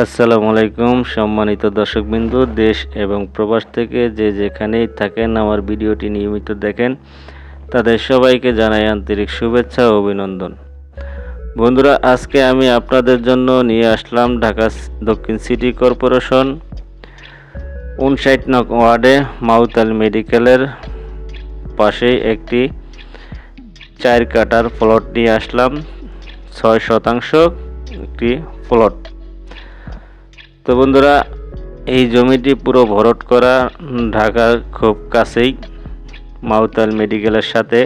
আসসালামু আলাইকুম, সম্মানিত দর্শকবিন্দু, দেশ এবং প্রবাস থেকে যে যেখানেই থাকেন আমার ভিডিওটি নিয়মিত দেখেন, তাদের সবাইকে জানাই আন্তরিক শুভেচ্ছা ও অভিনন্দন। বন্ধুরা, আজকে আমি আপনাদের জন্য নিয়ে আসলাম ঢাকা দক্ষিণ সিটি কর্পোরেশন উনষাট নক ওয়ার্ডে মাউতাল মেডিকেলের পাশেই একটি চার কাটার প্লট নিয়ে আসলাম। ছয় শতাংশ একটি প্লট। তো বন্ধুরা, এই জমিটি পুরো ভরট করা ঢাকার খুব কাছেই, মাউতাল মেডিকেলের সাথে।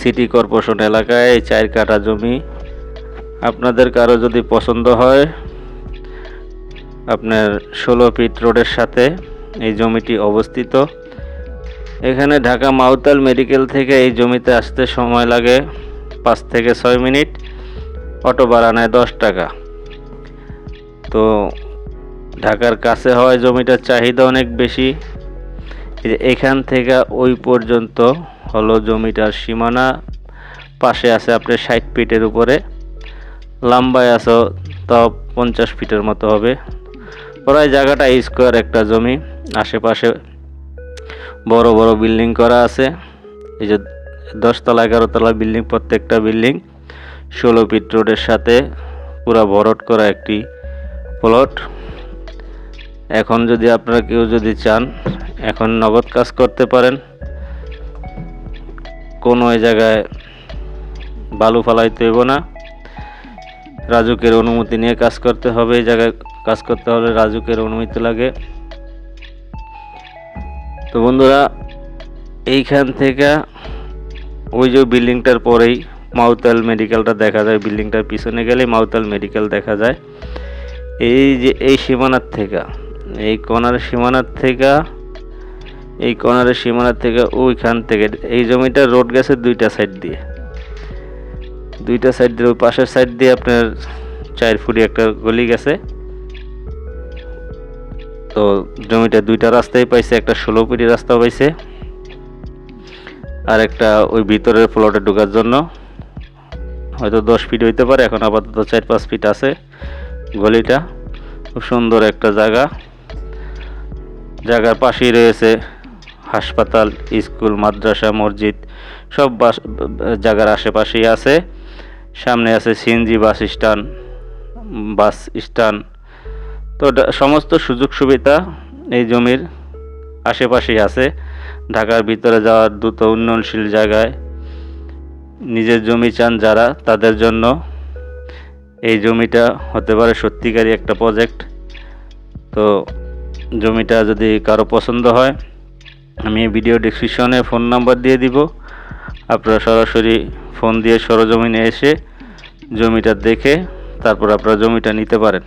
সিটি কর্পোরেশন এলাকায় এই চার কাটা জমি। আপনাদের কারও যদি পছন্দ হয়, আপনার ষোলো ফিট রোডের সাথে এই জমিটি অবস্থিত। এখানে ঢাকা মাউতাল মেডিকেল থেকে এই জমিতে আসতে সময় লাগে পাঁচ থেকে ছয় মিনিট, অটো ভাড়া নেয় দশ টাকা। তো ঢাকার কাছে হওয়ায় জমিটার চাহিদা অনেক বেশি। এখান থেকে ওই পর্যন্ত হলো জমিটার সীমানা। পাশে আছে আপনার ষাট ফিটের উপরে। লম্বায় আছে, তাও পঞ্চাশ ফিটের মতো হবে। প্রায় জায়গাটা স্কোয়ার একটা জমি। আশেপাশে বড় বড় বিল্ডিং করা আছে। এই যে দশতলা, এগারোতলা বিল্ডিং, প্রত্যেকটা বিল্ডিং। ষোলো ফিট রোডের সাথে পুরা ভরট করা একটি প্লট এখন যদি আপনারা কেউ যদি চান, এখন নগদ কাজ করতে পারেন। কোনো ওই জায়গায় বালু ফালাইতে হইব না। রাজুকের অনুমতি নিয়ে কাজ করতে হবে, এই জায়গায় কাজ করতে হলে রাজুকের অনুমতি লাগে। তো বন্ধুরা, এইখান থেকে ওই যে বিল্ডিংটার পরেই মাউতাল মেডিকেলটা দেখা যায়। বিল্ডিংটার পিছনে গেলে মাউতাল মেডিকেল দেখা যায়। এই যে এই সীমানার থেকে, এই কনার সীমানার থেকে, এই কনারের সীমানার থেকে ওইখান থেকে, এই জমিটা রোড গেছে দুইটা সাইড দিয়ে। দুইটা সাইড দিয়ে, ওই পাশের সাইড দিয়ে আপনার চার ফুটি একটা গলি গেছে। তো জমিটা দুইটা রাস্তায় পাইছে, একটা ষোলো ফুটি রাস্তা পাইছে, আর একটা ওই ভিতরের প্লটে ঢোকার জন্য। হয়তো দশ ফিট হইতে পারে, এখন আপাতত চার পাঁচ ফিট আছে। গলিটা। খুব সুন্দর একটা জায়গা। জায়গার পাশেই রয়েছে হাসপাতাল, স্কুল, মাদ্রাসা, মসজিদ, সব বাস জায়গার আশেপাশেই আছে। সামনে আছে CNG bus stand bus stand. তো সমস্ত সুযোগ সুবিধা এই জমির আশেপাশেই আছে। ঢাকার ভিতরে যাওয়ার দ্রুত উন্নয়নশীল জায়গায় নিজের জমি চান যারা, তাদের জন্য এই জমিটা হতে পারে সত্যিকারই একটা প্রজেক্ট তো জমিটা যদি কারও পছন্দ হয়, আমি ভিডিও ডিসক্রিপশনে ফোন নাম্বার দিয়ে দিব। আপনারা সরাসরি ফোন দিয়ে সরজমিনে এসে জমিটা দেখে তারপর আপনারা জমিটা নিতে পারেন।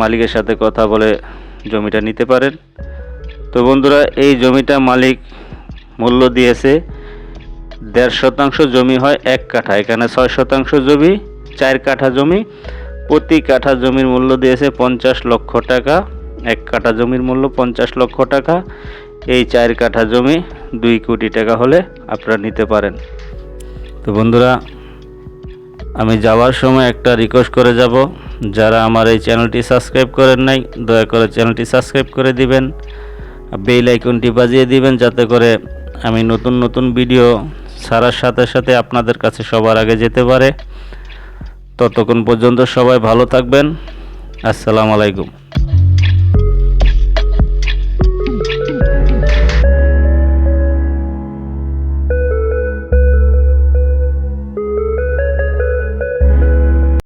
মালিকের সাথে কথা বলে জমিটা নিতে পারেন। তো বন্ধুরা, এই জমিটা মালিক মূল্য দিয়েছে। দেড় শতাংশ জমি হয় এক কাঠা, এখানে ছয় শতাংশ জমি। চার কাঠা জমি, প্রতি কাঠা জমির মূল্য দিয়েছে পঞ্চাশ লক্ষ টাকা, এক কাঠা জমির মূল্য পঞ্চাশ লক্ষ টাকা। এই চার কাঠা জমি দুই কোটি টাকা হলে আপনারা নিতে পারেন। তো বন্ধুরা, আমি যাওয়ার সময় একটা রিকোয়েস্ট করে যাব। যারা আমার এই চ্যানেলটি সাবস্ক্রাইব করেন নাই, দয়া করে চ্যানেলটি সাবস্ক্রাইব করে দিবেন। বেল আইকনটি বাজিয়ে দিবেন যাতে করে আমি নতুন নতুন ভিডিও ছাড়ার সাথে সাথে আপনাদের কাছে সবার আগে যেতে পারে। ততক্ষণ পর্যন্ত সবাই ভালো থাকবেন। আসসালামু আলাইকুম।